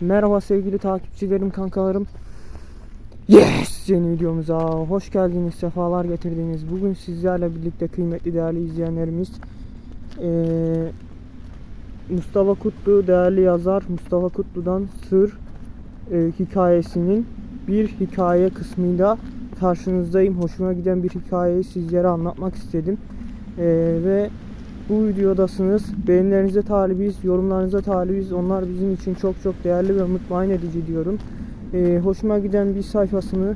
Merhaba sevgili takipçilerim, kankalarım. Yes! Yeni videomuza hoş geldiniz, sefalar getirdiniz. Bugün sizlerle birlikte kıymetli değerli izleyenlerimiz eee, Mustafa Kutlu, değerli yazar Mustafa Kutlu'dan Sır eee, hikayesinin bir hikaye kısmıyla karşınızdayım. Hoşuma giden bir hikayeyi sizlere anlatmak istedim. Eee, ve bu videodasınız. Beğenilerinize talibiz, yorumlarınıza talibiz. Onlar bizim için çok çok değerli ve mutmain edici diyorum. Ee, hoşuma giden bir sayfasını,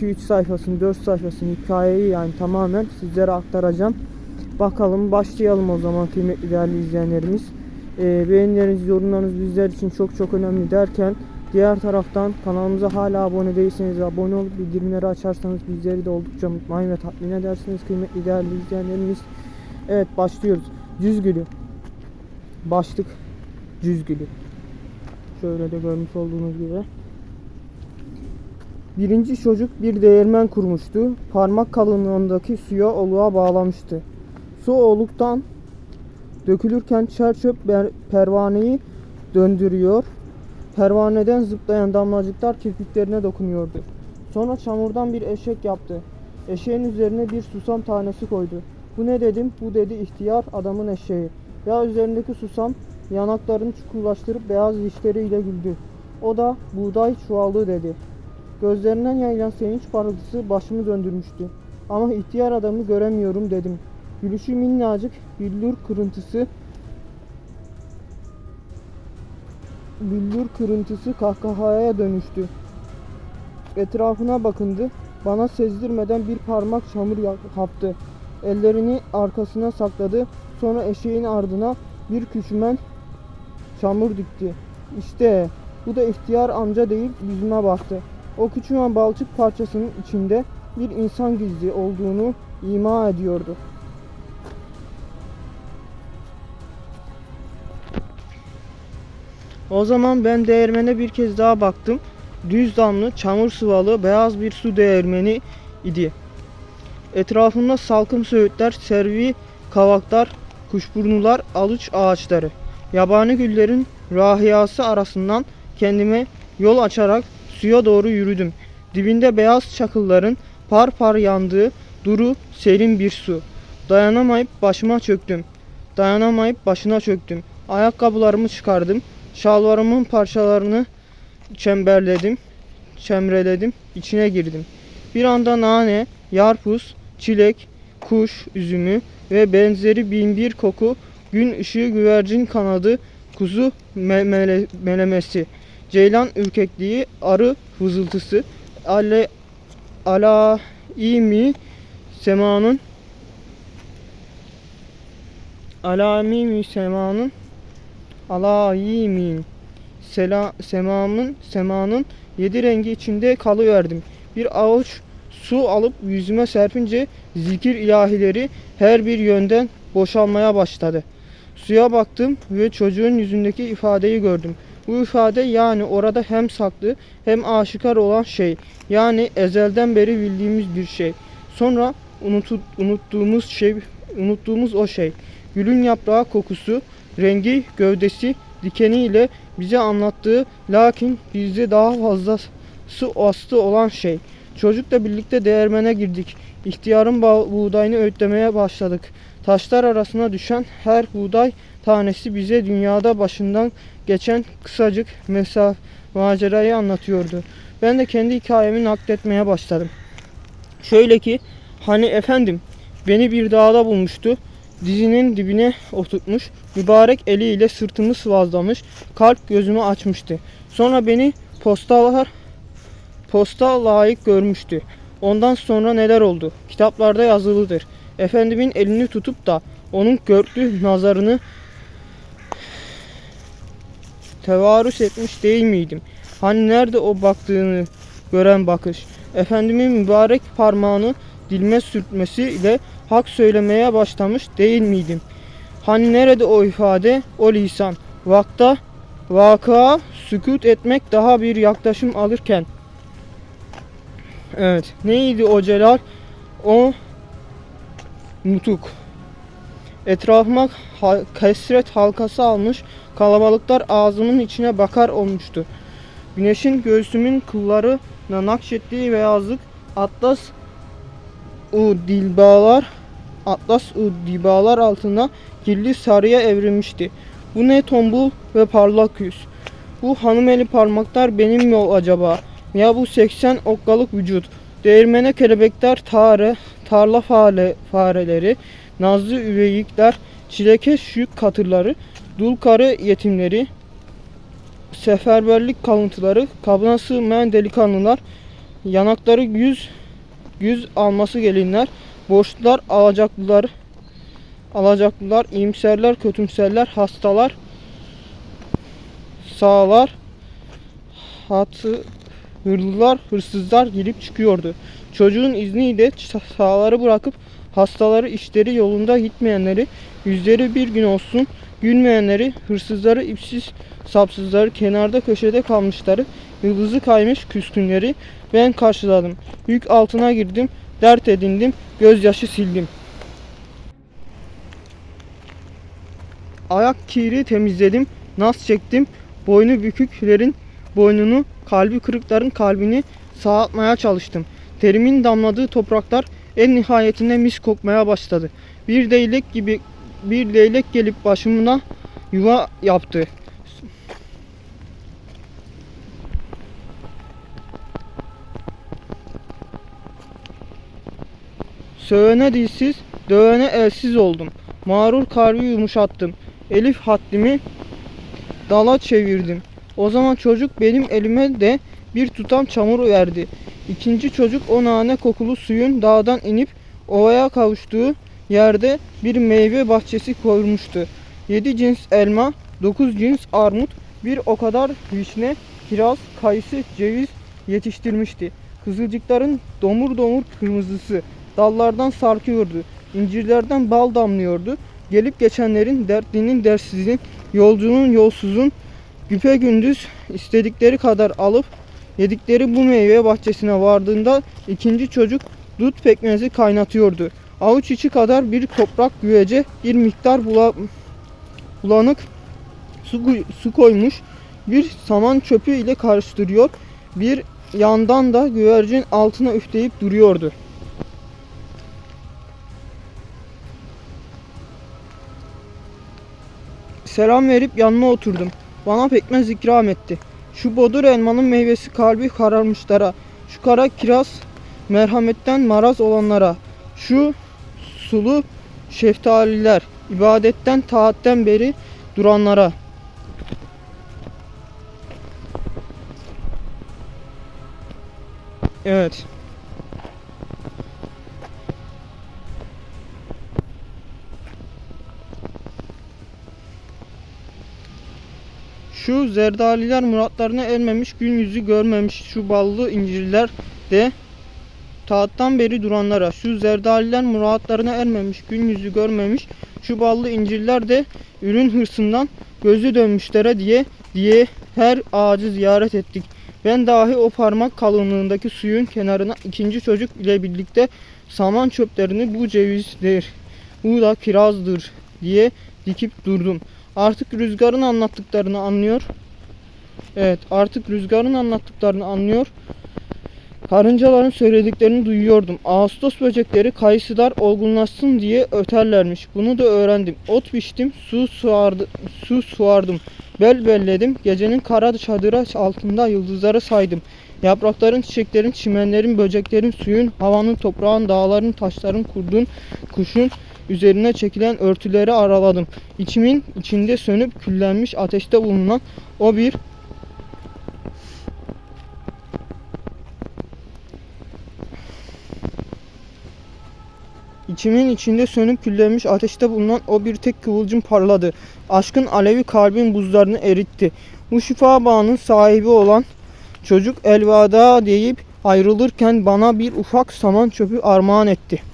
2-3 sayfasını, 4 sayfasını, hikayeyi yani tamamen sizlere aktaracağım. Bakalım başlayalım o zaman kıymetli değerli izleyenlerimiz. Ee, beğenileriniz, yorumlarınız bizler için çok çok önemli derken diğer taraftan kanalımıza hala abone değilseniz abone olup bildirimleri açarsanız bizleri de oldukça mutmain ve tatmin edersiniz kıymetli değerli izleyenlerimiz. Evet başlıyoruz. Cüz gülü. Başlık cüz gülü. Şöyle de görmüş olduğunuz gibi. Birinci çocuk bir değirmen kurmuştu. Parmak kalınlığındaki suya oluğa bağlamıştı. Su oluktan dökülürken çer çöp pervaneyi döndürüyor. Pervaneden zıplayan damlacıklar kirpiklerine dokunuyordu. Sonra çamurdan bir eşek yaptı. Eşeğin üzerine bir susam tanesi koydu. Bu ne dedim? Bu dedi ihtiyar adamın eşeği. Ya üzerindeki susam yanaklarını çukurlaştırıp beyaz dişleriyle güldü. O da buğday çuvaldı dedi. Gözlerinden yayılan sevinç parıltısı başımı döndürmüştü. Ama ihtiyar adamı göremiyorum dedim. Gülüşü minnacık billur kırıntısı billur kırıntısı kahkahaya dönüştü. Etrafına bakındı. Bana sezdirmeden bir parmak çamur kaptı. Ellerini arkasına sakladı. Sonra eşeğin ardına bir küçümen çamur dikti. İşte bu da ihtiyar amca deyip yüzüme baktı. O küçümen balçık parçasının içinde bir insan gizli olduğunu ima ediyordu. O zaman ben değirmene bir kez daha baktım. Düz damlı, çamur sıvalı, beyaz bir su değirmeni idi. Etrafında salkım söğütler, servi kavaklar, kuşburnular, aluç ağaçları. Yabani güllerin rahiyası arasından kendime yol açarak suya doğru yürüdüm. Dibinde beyaz çakılların par par yandığı duru, serin bir su. Dayanamayıp başıma çöktüm. Dayanamayıp başına çöktüm. Ayakkabılarımı çıkardım. Şalvarımın parçalarını çemberledim. Çemreledim. içine girdim. Bir anda nane, yarpuz, çilek, kuş üzümü ve benzeri bin bir koku, gün ışığı güvercin kanadı, kuzu me- mele- melemesi, ceylan ürkekliği, arı vızıltısı, ale, ala mi semanın alami semanın alayimin sela, semamın semanın yedi rengi içinde kalıverdim. Bir avuç su alıp yüzüme serpince zikir ilahileri her bir yönden boşalmaya başladı. Suya baktım ve çocuğun yüzündeki ifadeyi gördüm. Bu ifade yani orada hem saklı hem aşikar olan şey. Yani ezelden beri bildiğimiz bir şey. Sonra unutu, unuttuğumuz şey, unuttuğumuz o şey. Gülün yaprağı kokusu, rengi, gövdesi, dikeniyle bize anlattığı lakin bizde daha fazlası aslı olan şey. Çocukla birlikte değirmene girdik. İhtiyarın buğdayını öğütlemeye başladık. Taşlar arasına düşen her buğday tanesi bize dünyada başından geçen kısacık mesafe macerayı anlatıyordu. Ben de kendi hikayemi nakletmeye başladım. Şöyle ki hani efendim beni bir dağda bulmuştu. Dizinin dibine oturtmuş. Mübarek eliyle sırtımı sıvazlamış. Kalp gözümü açmıştı. Sonra beni postalar posta layık görmüştü. Ondan sonra neler oldu? Kitaplarda yazılıdır. Efendimin elini tutup da onun görklü nazarını tevarüs etmiş değil miydim? Hani nerede o baktığını gören bakış? Efendimin mübarek parmağını dilime sürtmesiyle hak söylemeye başlamış değil miydim? Hani nerede o ifade, o lisan? Vakta, vakıa sükut etmek daha bir yaklaşım alırken. Evet, neydi o celal? O nutuk. Etrafıma ha- kesret halkası almış, kalabalıklar ağzımın içine bakar olmuştu. Güneşin göğsümün kıllarına nakşettiği beyazlık atlas u dilbalar atlas u dilbalar altında kirli sarıya evrilmişti. Bu ne tombul ve parlak yüz. Bu hanımeli parmaklar benim mi acaba? Ya bu 80 okkalık vücut. Değirmene kelebekler, tare, tarla fare, fareleri, nazlı üveyikler, çilekeş yük katırları, dul karı yetimleri, seferberlik kalıntıları, kabına sığmayan delikanlılar, yanakları yüz yüz alması gelinler, borçlular, alacaklılar, alacaklılar, iyimserler, kötümserler, hastalar, sağlar, hatı, hırlılar, hırsızlar girip çıkıyordu. Çocuğun izniyle sağları bırakıp hastaları işleri yolunda gitmeyenleri, yüzleri bir gün olsun gülmeyenleri, hırsızları, ipsiz sapsızları, kenarda köşede kalmışları, yıldızı kaymış küskünleri ben karşıladım. Yük altına girdim, dert edindim, gözyaşı sildim. Ayak kiri temizledim, nas çektim, boynu büküklerin boynunu, kalbi kırıkların kalbini sağaltmaya çalıştım. Terimin damladığı topraklar en nihayetinde mis kokmaya başladı. Bir leylek gibi bir leylek gelip başımına yuva yaptı. Sövene dilsiz, dövene elsiz oldum. Mağrur kalbi yumuşattım. Elif haddimi dala çevirdim. O zaman çocuk benim elime de bir tutam çamur verdi. İkinci çocuk o nane kokulu suyun dağdan inip ovaya kavuştuğu yerde bir meyve bahçesi koymuştu. Yedi cins elma, dokuz cins armut, bir o kadar vişne, kiraz, kayısı, ceviz yetiştirmişti. Kızılcıkların domur domur kırmızısı dallardan sarkıyordu. İncirlerden bal damlıyordu. Gelip geçenlerin, dertlinin dersizin, yolcunun yolsuzun güpe gündüz istedikleri kadar alıp yedikleri bu meyve bahçesine vardığında ikinci çocuk dut pekmezi kaynatıyordu. Avuç içi kadar bir toprak güvece bir miktar bula, bulanık su, su koymuş bir saman çöpü ile karıştırıyor. Bir yandan da güvercin altına üfleyip duruyordu. Selam verip yanına oturdum. Bana pekmez ikram etti. Şu bodur elmanın meyvesi kalbi kararmışlara. Şu kara kiraz merhametten maraz olanlara. Şu sulu şeftaliler ibadetten taatten beri duranlara. Evet. Şu zerdaliler muratlarına ermemiş, gün yüzü görmemiş şu ballı incirler de taattan beri duranlara, şu zerdaliler muratlarına ermemiş, gün yüzü görmemiş şu ballı incirler de ürün hırsından gözü dönmüşlere diye diye her ağacı ziyaret ettik. Ben dahi o parmak kalınlığındaki suyun kenarına ikinci çocuk ile birlikte saman çöplerini bu cevizdir, bu da kirazdır diye dikip durdum. Artık rüzgarın anlattıklarını anlıyor. Evet artık rüzgarın anlattıklarını anlıyor. Karıncaların söylediklerini duyuyordum. Ağustos böcekleri kayısılar olgunlaşsın diye öterlermiş. Bunu da öğrendim. Ot biçtim, su suardı, su suardım. Bel belledim. Gecenin kara çadıra altında yıldızları saydım. Yaprakların, çiçeklerin, çimenlerin, böceklerin, suyun, havanın, toprağın, dağların, taşların, kurdun, kuşun üzerine çekilen örtüleri araladım. İçimin içinde sönüp küllenmiş ateşte bulunan o bir İçimin içinde sönüp küllenmiş ateşte bulunan o bir tek kıvılcım parladı. Aşkın alevi kalbin buzlarını eritti. Bu şifa bağının sahibi olan çocuk elveda deyip ayrılırken bana bir ufak saman çöpü armağan etti.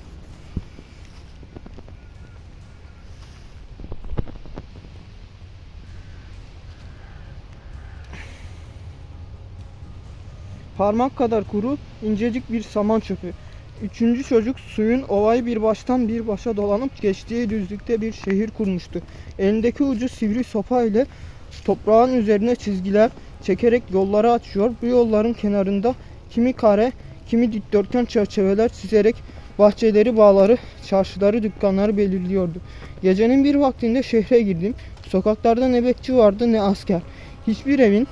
Parmak kadar kuru, incecik bir saman çöpü. Üçüncü çocuk suyun ovayı bir baştan bir başa dolanıp geçtiği düzlükte bir şehir kurmuştu. Elindeki ucu sivri sopa ile toprağın üzerine çizgiler çekerek yolları açıyor. Bu yolların kenarında kimi kare, kimi dikdörtgen çerçeveler çizerek bahçeleri, bağları, çarşıları, dükkanları belirliyordu. Gecenin bir vaktinde şehre girdim. Sokaklarda ne bekçi vardı ne asker. Hiçbir evin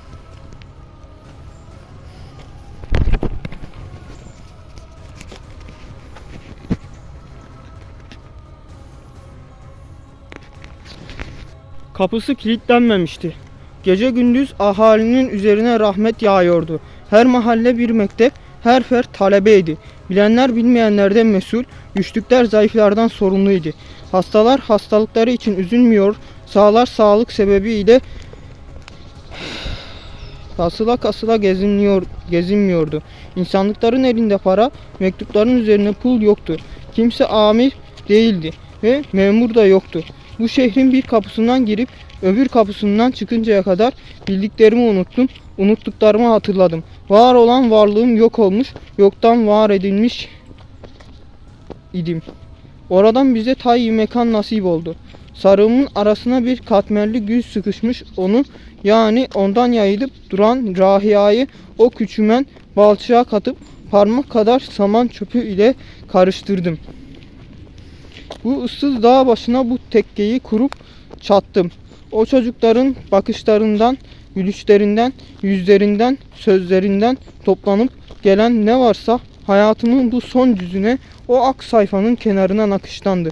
Kapısı kilitlenmemişti. Gece gündüz ahalinin üzerine rahmet yağıyordu. Her mahalle bir mektep, her fert talebeydi. Bilenler bilmeyenlerden mesul, güçlükler zayıflardan sorumluydu. Hastalar hastalıkları için üzülmüyor, sağlar sağlık sebebiyle kasıla kasıla gezinmiyor, gezinmiyordu. İnsanlıkların elinde para, mektupların üzerine pul yoktu. Kimse amir değildi ve memur da yoktu. Bu şehrin bir kapısından girip öbür kapısından çıkıncaya kadar bildiklerimi unuttum, unuttuklarımı hatırladım. Var olan varlığım yok olmuş, yoktan var edilmiş idim. Oradan bize tay mekan nasip oldu. Sarığımın arasına bir katmerli gül sıkışmış onu yani ondan yayılıp duran rahiyayı o küçümen balçığa katıp parmak kadar saman çöpü ile karıştırdım. Bu ıssız dağ başına bu tekkeyi kurup çattım. O çocukların bakışlarından, gülüşlerinden, yüzlerinden, sözlerinden toplanıp gelen ne varsa hayatımın bu son yüzüne o ak sayfanın kenarına nakışlandı.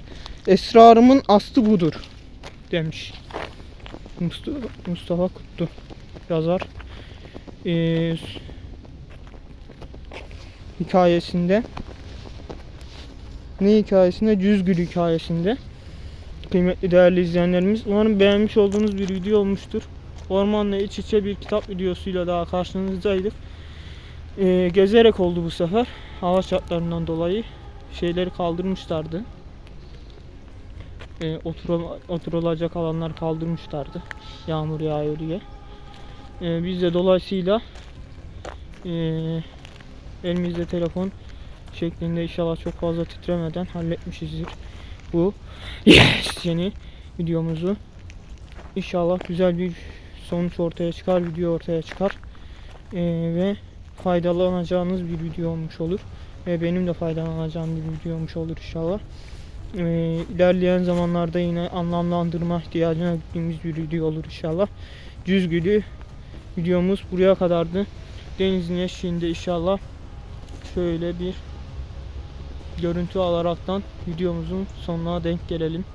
Esrarımın aslı budur demiş. Mustafa, Mustafa Kutlu yazar. Ee, hikayesinde ne hikayesinde? Cüzgül hikayesinde. Kıymetli değerli izleyenlerimiz. Umarım beğenmiş olduğunuz bir video olmuştur. Ormanla iç içe bir kitap videosuyla daha karşınızdaydık. Ee, gezerek oldu bu sefer. Hava şartlarından dolayı şeyleri kaldırmışlardı. Ee, otura- oturulacak alanlar kaldırmışlardı. Yağmur yağıyor diye. Ee, biz de dolayısıyla ee, elimizde telefon şeklinde inşallah çok fazla titremeden halletmişizdir bu yes yeni videomuzu. İnşallah güzel bir sonuç ortaya çıkar, video ortaya çıkar Ee, ve faydalanacağınız bir video olmuş olur ve benim de faydalanacağım bir video olmuş olur inşallah. Ee, ilerleyen zamanlarda yine anlamlandırma ihtiyacına gittiğimiz bir video olur inşallah. Cüz gülü videomuz buraya kadardı. Denizin eşiğinde inşallah şöyle bir görüntü alaraktan videomuzun sonuna denk gelelim.